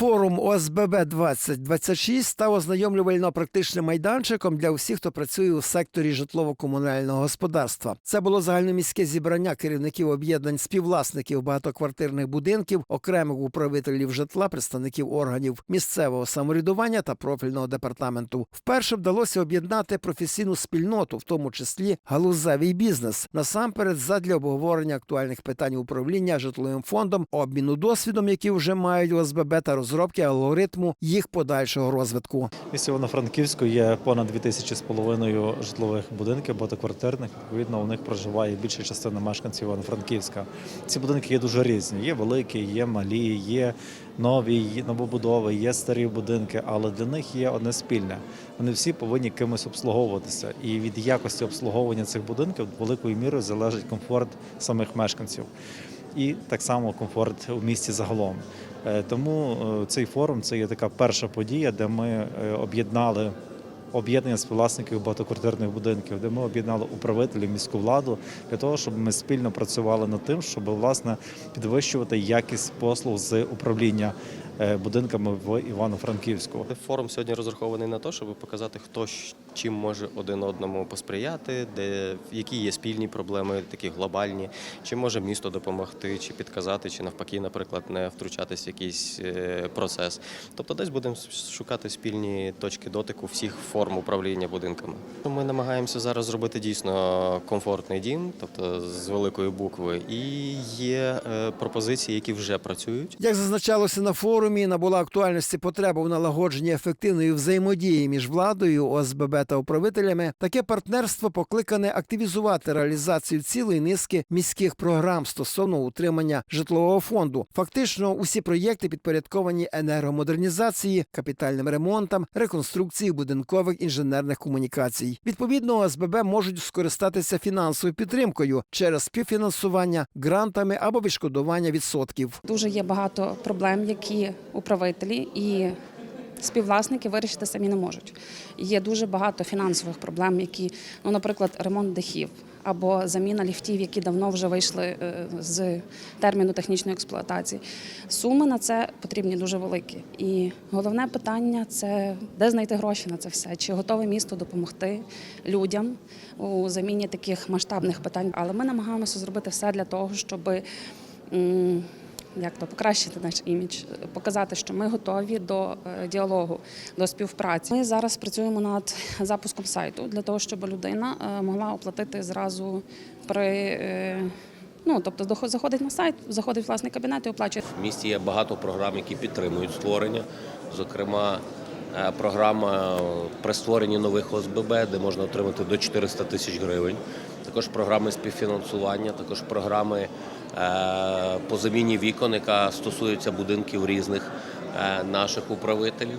Форум ОСББ 2026 став ознайомлювально-практичним майданчиком для усіх, хто працює у секторі житлово-комунального господарства. Це було загальноміське зібрання керівників об'єднань співвласників багатоквартирних будинків, окремих управителів житла, представників органів місцевого самоврядування та профільного департаменту. Вперше вдалося об'єднати професійну спільноту, в тому числі галузевий бізнес, насамперед задля обговорення актуальних питань управління житловим фондом, обміну досвідом, які вже мають ОСББ, та розробки алгоритму їх подальшого розвитку. Місті Івано-Франківську є понад 2 тисячі з половиною житлових будинків багатоквартирних. Відповідно, у них проживає більша частина мешканців Івано-Франківська. Ці будинки є дуже різні. Є великі, є малі, є нові, є новобудови, є старі будинки, але для них є одне спільне. Вони всі повинні кимось обслуговуватися. І від якості обслуговування цих будинків великою мірою залежить комфорт самих мешканців. І так само комфорт в місті загалом. Е, Тому е, цей форум це є така перша подія, де ми е, об'єднали об'єднання співвласників багатоквартирних будинків, де ми об'єднали управителів міську владу для того, щоб ми спільно працювали над тим, щоб власне підвищувати якість послуг з управління будинками в Івано-Франківську. Форум сьогодні розрахований на те, щоб показати, хто чим може один одному посприяти, де які є спільні проблеми, такі глобальні, чи може місто допомогти, чи підказати, чи навпаки, наприклад, не втручатись в якийсь е, процес. Тобто, десь будемо шукати спільні точки дотику всіх форм управління будинками. Ми намагаємося зараз зробити дійсно комфортний дім, тобто з великої букви, і є е, пропозиції, які вже працюють. Як зазначалося на форумі, набула актуальності потреба в налагодженні ефективної взаємодії між владою, ОСББ та управителями. Таке партнерство покликане активізувати реалізацію цілої низки міських програм стосовно утримання житлового фонду. Фактично, усі проєкти підпорядковані енергомодернізації, капітальним ремонтам, реконструкції будинкових інженерних комунікацій. Відповідно, ОСББ можуть скористатися фінансовою підтримкою через співфінансування, грантами або відшкодування відсотків. Дуже є багато проблем, які управителі і співвласники вирішити самі не можуть. Є дуже багато фінансових проблем, які, ну, наприклад, ремонт дахів або заміна ліфтів, які давно вже вийшли е, з терміну технічної експлуатації. Суми на це потрібні дуже великі. І головне питання це де знайти гроші на це все. Чи готове місто допомогти людям у заміні таких масштабних питань? Але ми намагаємося зробити все для того, щоб як то покращити наш імідж, показати, що ми готові до е, діалогу, до співпраці. Ми зараз працюємо над запуском сайту для того, щоб людина е, могла оплатити зразу при. е, Ну, тобто заходить на сайт, заходить власний кабінет і оплачує. В місті є багато програм, які підтримують створення. Зокрема, програма при створенні нових ОСББ, де можна отримати до 400 тисяч гривень. Також програми співфінансування, також програми е, по заміні вікон, яка стосується будинків різних е, наших управителів.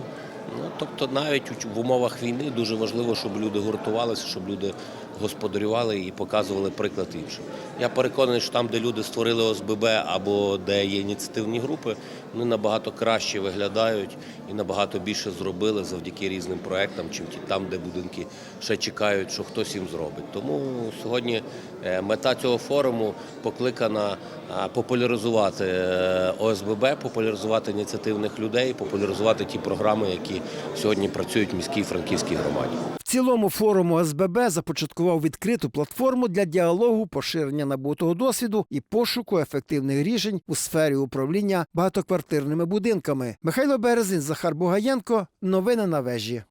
Ну, тобто навіть в умовах війни дуже важливо, щоб люди гуртувалися, щоб люди господарювали і показували приклад іншим. Я переконаний, що там, де люди створили ОСББ або де є ініціативні групи, вони набагато краще виглядають і набагато більше зробили завдяки різним проектам, чим ті там, де будинки ще чекають, що хтось їм зробить. Тому сьогодні е, мета цього форуму покликана е, популяризувати е, ОСББ, популяризувати ініціативних людей, популяризувати ті програми, які сьогодні працюють в міській франківській громаді. Цілому форуму СББ започаткував відкриту платформу для діалогу, поширення набутого досвіду і пошуку ефективних рішень у сфері управління багатоквартирними будинками. Михайло Березин, Захар Бугаєнко. Новини на вежі.